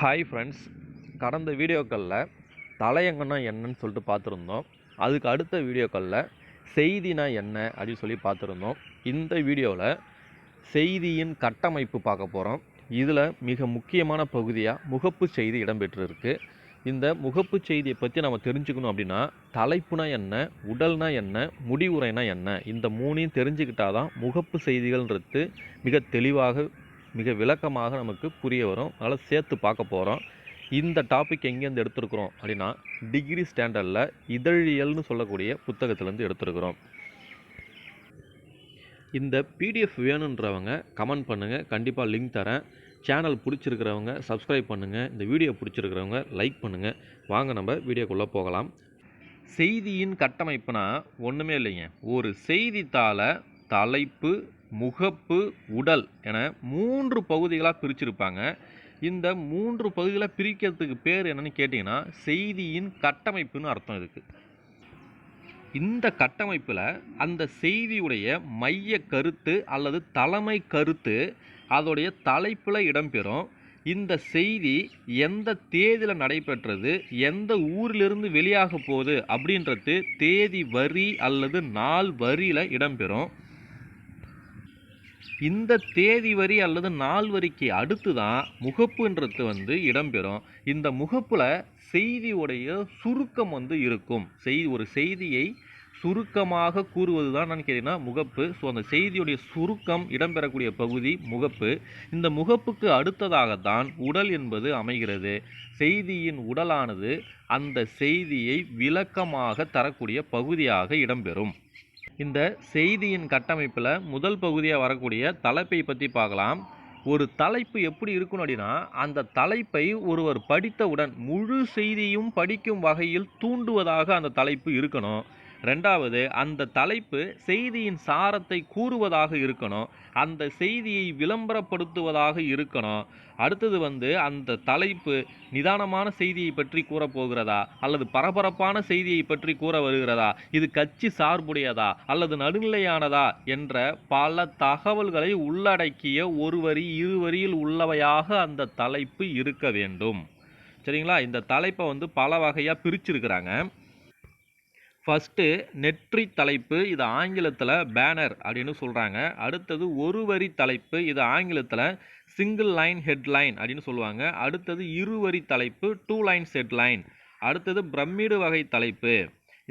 Hi friends கடந்த வீடியோக்களில் தலையங்கம்னா என்னன்னு சொல்லிட்டு பார்த்துருந்தோம். அதுக்கு அடுத்த வீடியோக்களில் செய்தினா என்ன அப்படின்னு சொல்லி பார்த்துருந்தோம். இந்த வீடியோவில் செய்தியின் கட்டமைப்பு பார்க்க போகிறோம் இதில் மிக முக்கியமான பகுதியாக முகப்பு செய்தி இடம்பெற்றிருக்கு. இந்த முகப்பு செய்தியை பற்றி நம்ம தெரிஞ்சுக்கணும் அப்படின்னா தலைப்புனா என்ன உடல்னா என்ன முடிவுரைனா என்ன இந்த மூணையும் தெரிஞ்சுக்கிட்டால் தான் முகப்பு செய்திகள்ன்றது மிக தெளிவாக மிக விளக்கமாக நமக்கு புரிய வரும். அதனால் சேர்த்து பார்க்க போகிறோம் இந்த டாபிக் எங்கேருந்து எடுத்திருக்கிறோம் அப்படின்னா டிகிரி ஸ்டாண்டர்டில் இதழியல்னு சொல்லக்கூடிய புத்தகத்திலேருந்து எடுத்திருக்கிறோம். இந்த பிடிஎஃப் வேணுன்றவங்க கமெண்ட் பண்ணுங்கள் கண்டிப்பாக லிங்க் தரேன். சேனல் பிடிச்சிருக்கிறவங்க சப்ஸ்கிரைப் பண்ணுங்கள் இந்த வீடியோ பிடிச்சிருக்கிறவங்க லைக் பண்ணுங்கள் வாங்க நம்ம வீடியோக்குள்ளே போகலாம். செய்தியின் கட்டமைப்புனா ஒன்றுமே இல்லைங்க. ஒரு செய்தித்தாளை தலைப்பு முகப்பு உடல் என மூன்று பகுதிகளாக பிரிச்சிருப்பாங்க. இந்த மூன்று பகுதிகளாக பிரிக்கிறதுக்கு பேர் என்னன்னு கேட்டிங்கன்னா செய்தியின் கட்டமைப்புன்னு அர்த்தம் இதுக்கு இந்த கட்டமைப்பில் அந்த செய்தியுடைய மைய கருத்து அல்லது தலைமை கருத்து அதோடைய தலைப்பில் இடம்பெறும். இந்த செய்தி எந்த தேதியில் நடைபெற்றது எந்த ஊரிலிருந்து வெளியாக போகுது அப்படின்றது தேதி வரி அல்லது நாள் வரியில் இடம்பெறும். இந்த தேதி வரி அல்லது நாள் வரிக்கு அடுத்து தான் முகப்புன்றது வந்து இடம்பெறும். இந்த முகப்பில் செய்தியுடைய சுருக்கம் வந்து இருக்கும். செய் ஒரு செய்தியை சுருக்கமாக கூறுவது தான் நான் கேட்டீங்கன்னா முகப்பு. ஸோ அந்த செய்தியுடைய சுருக்கம் இடம்பெறக்கூடிய பகுதி முகப்பு. இந்த முகப்புக்கு அடுத்ததாகத்தான் உடல் என்பது அமைகிறது. செய்தியின் உடலானது அந்த செய்தியை விளக்கமாக தரக்கூடிய பகுதியாக இடம்பெறும். இந்த செய்தியின் கட்டமைப்பில் முதல் பகுதியாக வரக்கூடிய தலைப்பை பற்றி பார்க்கலாம். ஒரு தலைப்பு எப்படி இருக்கணும் அப்படின்னா அந்த தலைப்பை ஒருவர் படித்தவுடன் முழு செய்தியும் படிக்கும் வகையில் தூண்டுவதாக அந்த தலைப்பு இருக்கணும். ரெண்டாவது அந்த தலைப்பு செய்தியின் சாரத்தை கூறுவதாக இருக்கணும் அந்த செய்தியை விளம்பரப்படுத்துவதாக இருக்கணும். அடுத்தது வந்து அந்த தலைப்பு நிதானமான செய்தியை பற்றி கூறப்போகிறதா அல்லது பரபரப்பான செய்தியை பற்றி கூற வருகிறதா இது கட்சி சார்புடையதா அல்லது நடுநிலையானதா என்ற பல தகவல்களை உள்ளடக்கிய ஒரு வரி இரு வரியில் உள்ளவையாக அந்த தலைப்பு இருக்க வேண்டும். சரிங்களா? இந்த தலைப்பை வந்து பல வகையாக பிரிச்சிருக்கிறாங்க. ஃபஸ்ட்டு நெற்றி தலைப்பு இது ஆங்கிலத்தில் பேனர் அப்படின்னு சொல்கிறாங்க அடுத்தது ஒரு வரி தலைப்பு இது ஆங்கிலத்தில் சிங்கிள் லைன் ஹெட்லைன் அப்படின்னு சொல்லுவாங்க. அடுத்தது இருவரி தலைப்பு டூ லைன்ஸ் ஹெட்லைன் அடுத்தது பிரமிடு வகை தலைப்பு.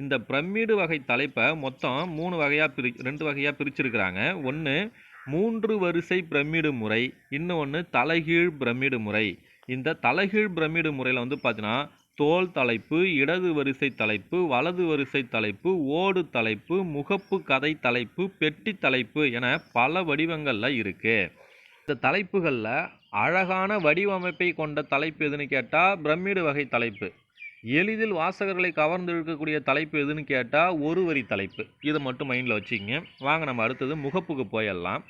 இந்த பிரமிடு வகை தலைப்பை மொத்தம் மூணு வகையாக பிரி ரெண்டு வகையாக பிரிச்சிருக்கிறாங்க. ஒன்று மூன்று வரிசை பிரமிடு முறை. இன்னொன்று தலைகீழ் பிரமிடு முறை. இந்த தலைகீழ் பிரமிடு முறையில் வந்து பார்த்தீங்கன்னா தோல் தலைப்பு இடது வரிசை தலைப்பு வலது வரிசை தலைப்பு ஓடு தலைப்பு முகப்பு கதை தலைப்பு பெட்டி தலைப்பு என பல வடிவங்களில் இருக்குது இந்த தலைப்புகளில் அழகான வடிவமைப்பை கொண்ட தலைப்பு எதுன்னு கேட்டால் பிரமிடு வகை தலைப்பு. எளிதில் வாசகர்களை கவர்ந்து இழுக்கக்கூடிய தலைப்பு எதுன்னு கேட்டால் ஒரு வரி தலைப்பு. இதை மட்டும் மைண்டில் வச்சுக்கிங்க. வாங்க நம்ம அடுத்தது முகப்புக்கு போயிடலாம்.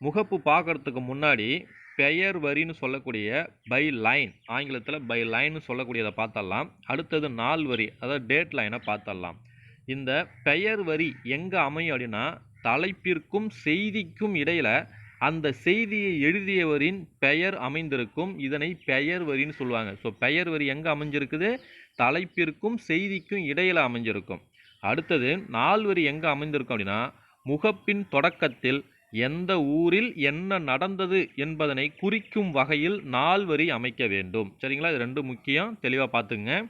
முகப்பு பார்க்குறதுக்கு முன்னாடி பெயர் வரின்னு சொல்லக்கூடிய பை லைன் ஆங்கிலத்தில் பை லைன்னு சொல்லக்கூடியதை பார்த்தரலாம் அடுத்தது நாள் வரி அதாவது டேட் லைனை பார்த்தரலாம் இந்த பெயர் வரி எங்கே அமையும் அப்படின்னா தலைப்பிற்கும் செய்திக்கும் இடையில் அந்த செய்தியை எழுதியவரின் பெயர் அமைந்திருக்கும். இதனை பெயர் வரின்னு சொல்லுவாங்க. ஸோ பெயர் வரி எங்கே அமைஞ்சிருக்குது? தலைப்பிற்கும் செய்திக்கும் இடையில் அமைஞ்சிருக்கும். அடுத்தது நாள் வரி எங்கே அமைந்திருக்கும் அப்படின்னா முகப்பின் தொடக்கத்தில் எந்த ஊரில் என்ன நடந்தது என்பதனை குறிக்கும் வகையில் நாள் வரி அமைக்க வேண்டும். சரிங்களா? இது ரெண்டு முக்கியம். தெளிவாக பார்த்துங்க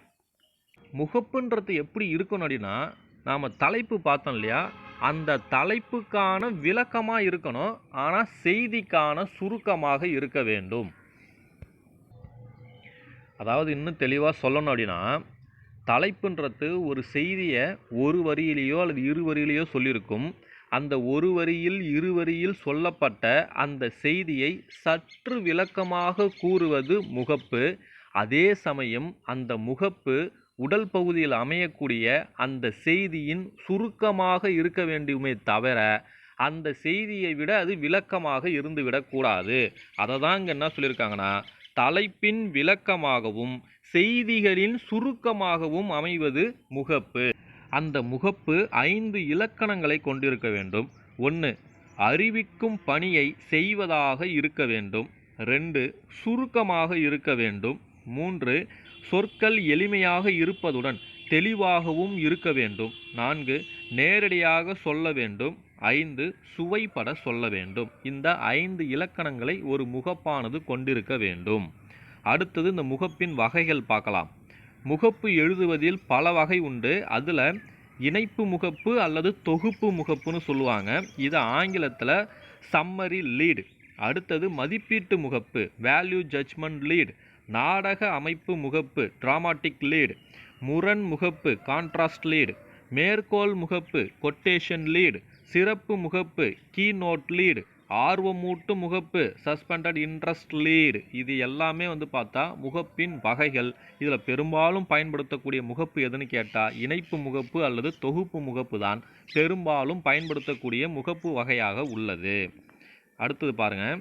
முகப்புன்றது எப்படி இருக்கணும் அப்படின்னா நாம் தலைப்பு பார்த்தோம் இல்லையா? அந்த தலைப்புக்கான விளக்கமாக இருக்கணும். ஆனால் செய்திக்கான சுருக்கமாக இருக்க வேண்டும். அதாவது இன்னும் தெளிவாக சொல்லணும் அப்படின்னா தலைப்புன்றது ஒரு செய்தியை ஒரு வரியிலேயோ அல்லது இரு வரியிலேயோ சொல்லியிருக்கும். அந்த ஒரு வரியில் இரு வரியில் சொல்லப்பட்ட அந்த செய்தியை சற்று விளக்கமாக கூறுவது முகப்பு. அதே சமயம் அந்த முகப்பு உடல் பகுதியில் அமையக்கூடிய அந்த செய்தியின் சுருக்கமாக இருக்க வேண்டுமே தவிர அந்த செய்தியை விட அது விளக்கமாக இருந்துவிடக்கூடாது அதை தான் இங்கே என்ன சொல்லியிருக்காங்கன்னா தலைப்பின் விளக்கமாகவும் செய்திகளின் சுருக்கமாகவும் அமைவது முகப்பு. அந்த முகப்பு ஐந்து இலக்கணங்களை கொண்டிருக்க வேண்டும். ஒன்று அறிவிக்கும் பணியை செய்வதாக இருக்க வேண்டும். ரெண்டு சுருக்கமாக இருக்க வேண்டும். மூன்று சொற்கள் எளிமையாக இருப்பதுடன் தெளிவாகவும் இருக்க வேண்டும். நான்கு நேரடியாக சொல்ல வேண்டும். ஐந்து சுவைப்பட சொல்ல வேண்டும். இந்த ஐந்து இலக்கணங்களை ஒரு முகப்பானது கொண்டிருக்க வேண்டும். அடுத்தது இந்த முகப்பின் வகைகள் பார்க்கலாம். முகப்பு எழுதுவதில் பல வகை உண்டு. அதில் இணைப்பு முகப்பு அல்லது தொகுப்பு முகப்புன்னு சொல்லுவாங்க. இது ஆங்கிலத்தில் சம்மரி லீடு அடுத்தது மதிப்பீட்டு முகப்பு வேல்யூ ஜட்ஜ்மெண்ட் லீடு நாடக அமைப்பு முகப்பு டிராமாட்டிக் லீடு முரண் முகப்பு கான்ட்ராஸ்ட் லீடு மேற்கோள் முகப்பு கொட்டேஷன் லீடு சிறப்பு முகப்பு கீ நோட் லீடு ஆர்வமூட்டு முகப்பு சஸ்பெண்டட் இன்ட்ரெஸ்ட் லீடு இது எல்லாமே வந்து பார்த்தா முகப்பின் வகைகள். இதில் பெரும்பாலும் பயன்படுத்தக்கூடிய முகப்பு எதுன்னு கேட்டால் இணைப்பு முகப்பு அல்லது தொகுப்பு முகப்பு தான் பெரும்பாலும் பயன்படுத்தக்கூடிய முகப்பு வகையாக உள்ளது. அடுத்தது பாருங்க.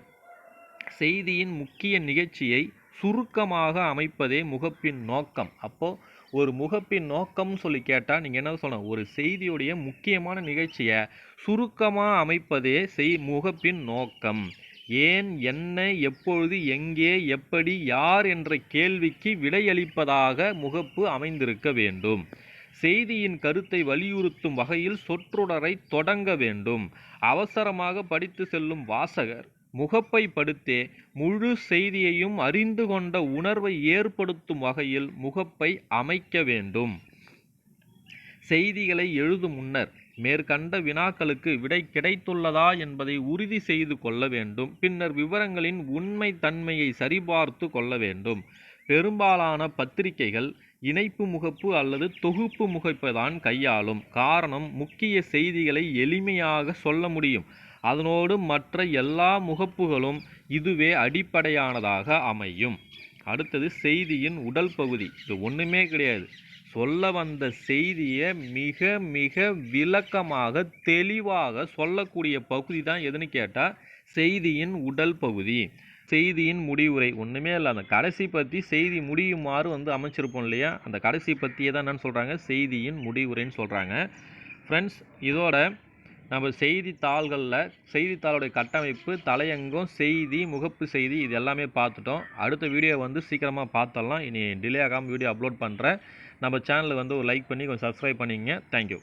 செய்தியின் முக்கிய நிகழ்ச்சியை சுருக்கமாக அமைப்பதே முகப்பின் நோக்கம். அப்போது ஒரு முகப்பின் நோக்கம்னு சொல்லி கேட்டால் நீங்கள் என்ன சொல்லணும்? ஒரு செய்தியுடைய முக்கியமான நிகழ்ச்சியை சுருக்கமாக அமைப்பதே செய் முகப்பின் நோக்கம். ஏன் என்ன எப்பொழுது எங்கே எப்படி யார் என்ற கேள்விக்கு விடையளிப்பதாக முகப்பு அமைந்திருக்க வேண்டும். செய்தியின் கருத்தை வலியுறுத்தும் வகையில் சொற்றொடரை தொடங்க வேண்டும். அவசரமாக படித்து செல்லும் வாசகர் முகப்பை படுத்தே முழு செய்தியையும் அறிந்து கொண்ட உணர்வை ஏற்படுத்தும் வகையில் முகப்பை அமைக்க வேண்டும். செய்திகளை எழுதும் முன்னர் மேற்கண்ட வினாக்களுக்கு விடை கிடைத்துள்ளதா என்பதை உறுதி செய்து கொள்ள வேண்டும். பின்னர் விவரங்களின் உண்மை தன்மையை சரிபார்த்து கொள்ள வேண்டும். பெரும்பாலான பத்திரிகைகள் இணைப்பு முகப்பு அல்லது தொகுப்பு முகப்பை தான் கையாளும். காரணம் முக்கிய செய்திகளை எளிமையாக சொல்ல முடியும். அதனோடு மற்ற எல்லா முகப்புகளும் இதுவே அடிப்படையானதாக அமையும். அடுத்தது செய்தியின் உடல் பகுதி. இது ஒன்றுமே கிடையாது. சொல்ல வந்த செய்தியை மிக மிக விளக்கமாக தெளிவாக சொல்லக்கூடிய பகுதி தான் எதுன்னு கேட்டால் செய்தியின் உடல் பகுதி. செய்தியின் முடிவுரை. ஒன்றுமே இல்லை. அந்த கடைசி பற்றி செய்தி முடியுமாறு வந்து அமைச்சிருப்போம் இல்லையா? அந்த கடைசி பற்றியே தான் என்னென்னு சொல்கிறாங்க செய்தியின் முடிவுரைன்னு சொல்கிறாங்க ஃப்ரெண்ட்ஸ் இதோட நம்ம செய்தித்தாள்களில் செய்தித்தாளுடைய கட்டமைப்பு தலையங்கம் செய்தி முகப்பு செய்தி இது எல்லாமே பார்த்துட்டோம். அடுத்த வீடியோ வந்து சீக்கிரமாக பார்த்தரலாம் இனி டிலே ஆகாமல் வீடியோ அப்லோட் பண்ணுறேன் நம்ம சேனலை வந்து ஒரு லைக் பண்ணி கொஞ்சம் சப்ஸ்கிரைப் பண்ணிங்க தேங்க்யூ